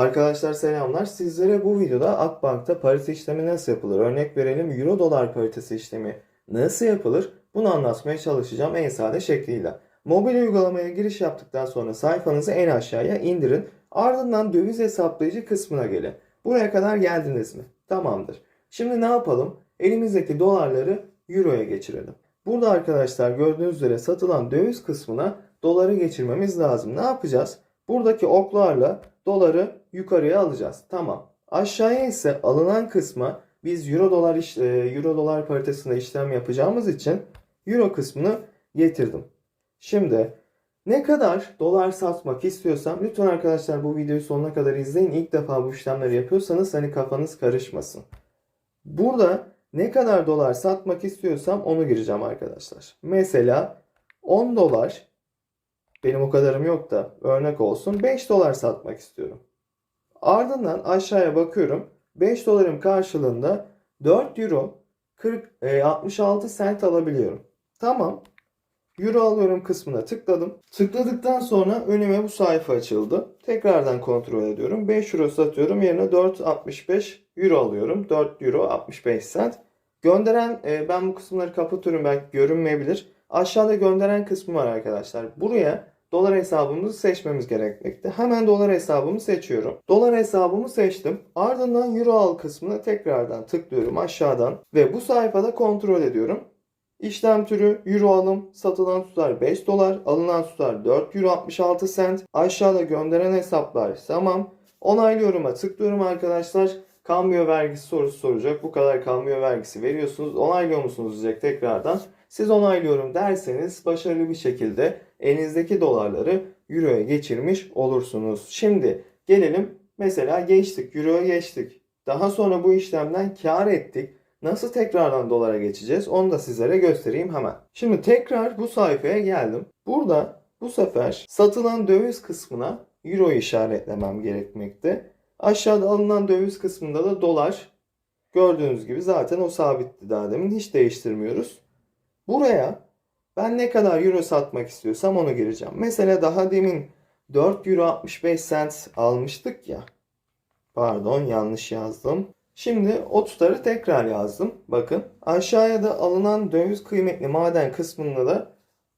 Arkadaşlar selamlar. Sizlere bu videoda Akbank'ta parite işlemi nasıl yapılır? Örnek verelim Euro dolar paritesi işlemi nasıl yapılır? Bunu anlatmaya çalışacağım en sade şekliyle. Mobil uygulamaya giriş yaptıktan sonra sayfanızı en aşağıya indirin. Ardından döviz hesaplayıcı kısmına gelin. Buraya kadar geldiniz mi? Tamamdır. Şimdi ne yapalım? Elimizdeki dolarları Euro'ya geçirelim. Burada arkadaşlar gördüğünüz üzere satılan döviz kısmına doları geçirmemiz lazım. Ne yapacağız? Buradaki oklarla doları yukarıya alacağız. Tamam. Aşağıya ise alınan kısma biz euro dolar iş- e, euro dolar paritesinde işlem yapacağımız için euro kısmını getirdim. Şimdi ne kadar dolar satmak istiyorsam lütfen arkadaşlar bu videoyu sonuna kadar izleyin. İlk defa bu işlemleri yapıyorsanız hani kafanız karışmasın. Burada ne kadar dolar satmak istiyorsam onu gireceğim arkadaşlar. Mesela 10 dolar benim o kadarım yok da örnek olsun 5 dolar satmak istiyorum. Ardından aşağıya bakıyorum. 5 dolarım karşılığında 4 euro 40 e, 66 sent alabiliyorum. Tamam. Euro alıyorum kısmına tıkladım. Tıkladıktan sonra önüme bu sayfa açıldı. Tekrardan kontrol ediyorum. 5 euro satıyorum. Yerine 4.65 euro alıyorum. 4 euro 65 sent. Gönderen e, ben bu kısımları kapatıyorum belki görünmeyebilir. Aşağıda gönderen kısmı var arkadaşlar. Buraya dolar hesabımızı seçmemiz gerekmekte. Hemen dolar hesabımı seçiyorum. Dolar hesabımı seçtim. Ardından euro al kısmına tekrardan tıklıyorum aşağıdan ve bu sayfada kontrol ediyorum. İşlem türü euro alım, satılan tutar 5 dolar, alınan tutar 4 euro 66 sent. Aşağıda gönderen hesaplar tamam. Onaylıyorum'a tıklıyorum arkadaşlar. Kambiyo vergisi sorusu soracak. Bu kadar kambiyo vergisi veriyorsunuz. Onaylıyor musunuz diyecek tekrardan. Siz onaylıyorum derseniz başarılı bir şekilde elinizdeki dolarları euroya geçirmiş olursunuz. Şimdi gelelim mesela geçtik euroya geçtik. Daha sonra bu işlemden kar ettik. Nasıl tekrardan dolara geçeceğiz onu da sizlere göstereyim hemen. Şimdi tekrar bu sayfaya geldim. Burada bu sefer satılan döviz kısmına euro işaretlemem gerekmekte. Aşağıda alınan döviz kısmında da dolar. Gördüğünüz gibi zaten o sabitti daha demin hiç değiştirmiyoruz. Buraya ben ne kadar euro satmak istiyorsam onu gireceğim. Mesela daha demin 4 euro 65 cent almıştık ya. Pardon yanlış yazdım. Şimdi o tutarı tekrar yazdım. Bakın aşağıya da alınan döviz kıymetli maden kısmında da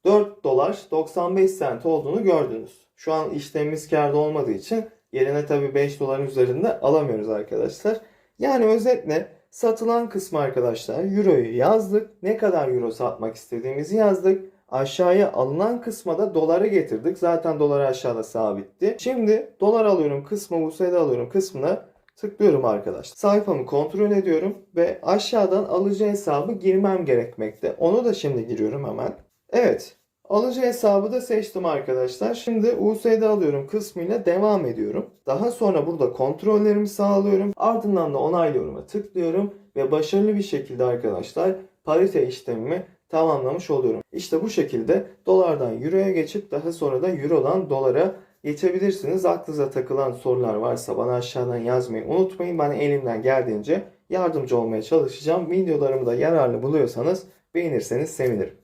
4 dolar 95 cent olduğunu gördünüz. Şu an işlemimiz kârda olmadığı için yerine tabi 5 doların üzerinde alamıyoruz arkadaşlar. Yani özetle satılan kısmı arkadaşlar euroyu yazdık. Ne kadar euro satmak istediğimizi yazdık. Aşağıya alınan kısma da doları getirdik. Zaten dolar aşağıda sabitti. Şimdi dolar alıyorum kısmı USD alıyorum kısmına tıklıyorum arkadaşlar. Sayfamı kontrol ediyorum ve aşağıdan alıcı hesabı girmem gerekmekte. Onu da şimdi giriyorum hemen. Evet. Alıcı hesabı da seçtim arkadaşlar. Şimdi USD alıyorum kısmıyla devam ediyorum. Daha sonra burada kontrollerimi sağlıyorum. Ardından da onaylıyorum tıklıyorum ve başarılı bir şekilde arkadaşlar parite işlemimi tamamlamış oluyorum. İşte bu şekilde dolardan euroya geçip daha sonra da eurodan dolara geçebilirsiniz. Aklınıza takılan sorular varsa bana aşağıdan yazmayı unutmayın. Ben elimden geldiğince yardımcı olmaya çalışacağım. Videolarımı da yararlı buluyorsanız beğenirseniz sevinirim.